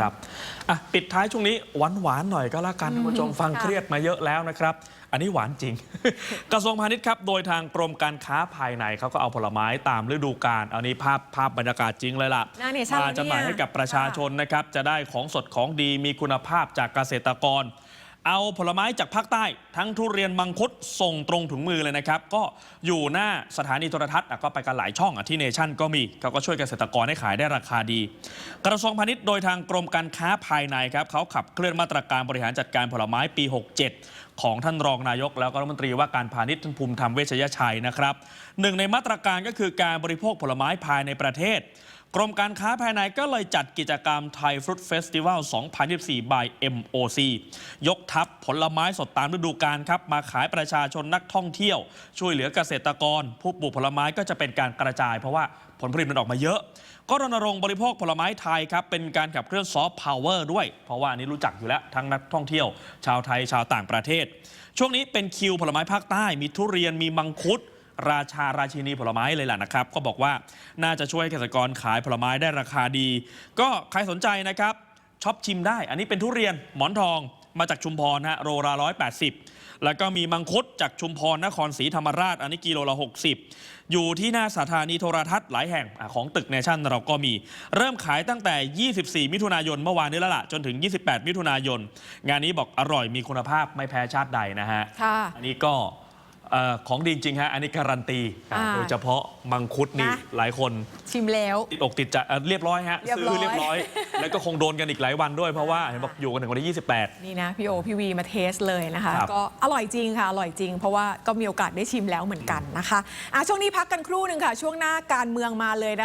นะครับอะปิดท้ายช่วงนี้หวานหวานๆหน่อยก็แล้วกันท่านผู้ชมฟังค่ะเครียดมาเยอะแล้วนะครับ อันนี้หวานจริง กระทรวงพาณิชย์ครับ โดยทางกรมการค้าภายในเขาก็เอาผลไม้ตามฤดูกาลอันนี้ภาพภาพบรรยากาศจริงเลยล่ะน่าเนี่ยใช่มาจำหน่ายเนี่ยให้กับประชาชนนะครับจะได้ของสดของดีมีคุณภาพจากเกษตรกร เอาผลไม้จากภาคใต้ ทั้งทุเรียนมังคุดส่งตรงถึงมือเลยนะครับ ก็อยู่หน้าสถานีโทรทัศน์ก็ไปกันหลายช่องอที่เนชั่นก็มีเขาก็ช่วยเกษตรกรให้ขายได้ราคาดี กระทรวงพาณิชย์โดยทางกรมการค้าภายในครับเขาขับเคลื่อนมาตรการบริหารจัดการผลไม้ปี 67ของท่านรองนายกแล้วก็รัฐมนตรีว่าการพาณิชย์ท่านภูมิธรรมเวชยชัยนะครับหนึ่งในมาตรการก็คือการบริโภคผลไม้ภายในประเทศ กรมการค้าภายในก็เลยจัดกิจกรรมไทยฟรุตเฟสติวัล 2024 by MOC ยกทัพผลไม้สดตามฤดูกาลครับ มาขายประชาชนนักท่องเที่ยว ช่วยเหลือเกษตรกร ผู้ปลูกผลไม้ก็จะเป็นการกระจาย เพราะว่าผลผลิตมันออกมาเยอะ ก็รณรงค์บริโภคผลไม้ไทยครับ เป็นการขับเคลื่อนซอฟต์พาวเวอร์ด้วย เพราะว่าอันนี้รู้จักอยู่แล้วทั้งนักท่องเที่ยว ชาวไทยชาวต่างประเทศ ช่วงนี้เป็นคิวผลไม้ภาคใต้มีทุเรียนมีมังคุด ราชาราชินีผลไม้เลยล่ะนะครับ ก็บอกว่าน่าจะช่วยให้เกษตรกรขายผลไม้ได้ราคาดี ก็ใครสนใจนะครับช็อปชิมได้ อันนี้เป็นทุเรียนหมอนทองมาจากชุมพรฮะโรละ180แล้วก็มีมังคุดจากชุมพรนครศรีธรรมราช อันนี้กิโลละ 60 อยู่ที่หน้าสถานีโทรทัศน์หลายแห่งอะของตึกเนชั่นเราก็มี เริ่มขายตั้งแต่ 24 มิถุนายนเมื่อวานนี้แล้วล่ะ จนถึง 28 มิถุนายน งานนี้บอกอร่อยมีคุณภาพไม่แพ้ชาติใดนะฮะค่ะอันนี้ก็ เอ่อของดีจริงฮะอันนี้การันตี อ่า โดยเฉพาะมังคุดนี่นะ หลายคนชิมแล้ว ติดอกติดใจเอ่อเรียบร้อยฮะเรียบซื้ร้อยอเรียบร้อย แล้วก็คงโดนกันอีกหลายวันด้วยเพราะว่าเห็นบอกอยู่กันถึงวันที่ 28 นี่นะพี่โอพี่วีมาเทสเลยนะคะ ครับ ก็อร่อยจริงค่ะ อร่อยจริง เพราะว่าก็มีโอกาสได้ชิมแล้วเหมือนกันนะคะอะช่วงนี้พักกันครู่หนึ่งค่ะ ช่วงหน้าการเมืองมาเลยนะคะ